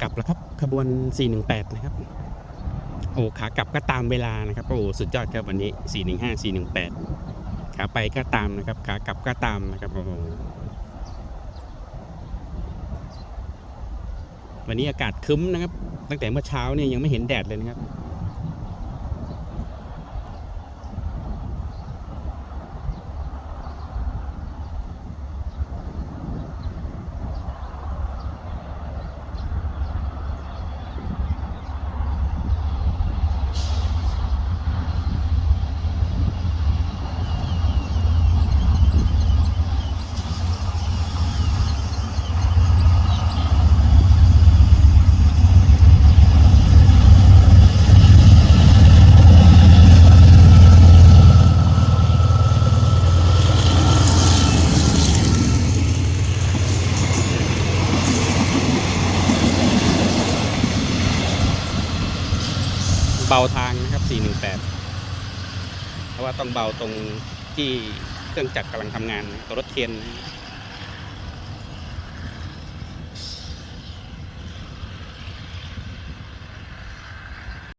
กลับแล้วครับขบวน 418 นะครับ โอ้ขากลับก็ตามเวลานะครับโอ้สุดยอดครับวันนี้ 415 418 ขาไปก็ตามนะครับขากลับก็ตามนะครับโอ้วันนี้อากาศคึ้มนะครับ ตั้งแต่เมื่อเช้าเนี่ยยังไม่เห็นแดดเลยนะครับ เบาทางนะครับ 418 เพราะว่าต้องเบาตรงที่เครื่องจักรกำลังทำงานตัวรถเคนนะ